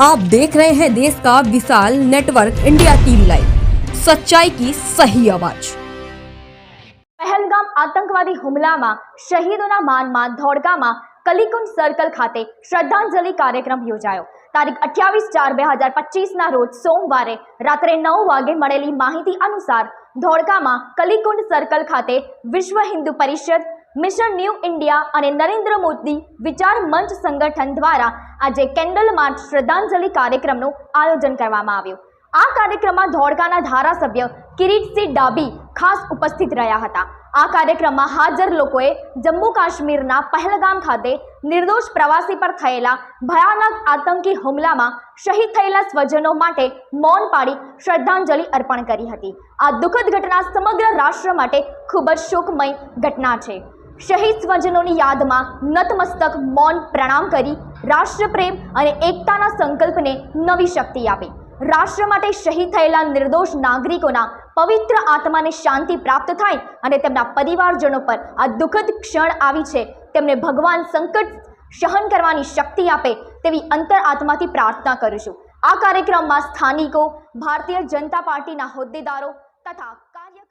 आप देख रहे हैं देश का विशाल नेटवर्क इंडिया टीवी लाइव सच्चाई की सही आवाज પહેલગામ આતંકવાદી હુમલામાં શહીદોના માનમાં ધોળકામાં કલીકુંડ સર્કલ ખાતે શ્રદ્ધાંજલિ કાર્યક્રમ યોજાયો તારીખ અઠ્યાવીસ ચાર બે હજાર પચીસના રોજ સોમવારે રાત્રે નવ વાગે મળેલી માહિતી અનુસાર ધોળકામાં કલીકુંડ સર્કલ ખાતે વિશ્વ હિન્દુ પરિષદ mission new India અને નરેન્દ્ર મોદી વિચાર મંચ સંગઠન દ્વારા આજે કેન્ડલ માર્ચ શ્રદ્ધાંજલિ કાર્યક્રમનું આયોજન કરવામાં આવ્યું. આ કાર્યક્રમમાં ધોળકાના ધારાસભ્ય કિરીટસિંહ ડાબી ખાસ ઉપસ્થિત રહ્યા હતા. આ કાર્યક્રમમાં હાજર લોકોએ જમ્મુ કાશ્મીરના પહેલગામ ખાતે નિર્દોષ પ્રવાસી પર થયેલા ભયાનક આતંકી હુમલામાં શહીદ થયેલા સ્વજનો માટે મૌન પાડી શ્રદ્ધાંજલિ અર્પણ કરી હતી. આ દુઃખદ ઘટના સમગ્ર રાષ્ટ્ર માટે ખૂબ જ શોકમય ઘટના છે. શહીદ સ્વજનોની યાદમાં નતમસ્તક મૌન પ્રણામ કરી રાષ્ટ્રપ્રેમ અને એકતાના સંકલ્પને નવી શક્તિ આપી. રાષ્ટ્ર માટે શહીદ થયેલા નિર્દોષ નાગરિકોના પવિત્ર આત્માને શાંતિ પ્રાપ્ત થાય અને તેમના પરિવારજનો પર આ દુઃખદ ક્ષણ આવી છે, તેમને ભગવાન સંકટ સહન કરવાની શક્તિ આપે તેવી અંતર આત્માથી પ્રાર્થના કરું છું. આ કાર્યક્રમમાં સ્થાનિકો, ભારતીય જનતા પાર્ટીના હોદ્દેદારો તથા કાર્યકર્તા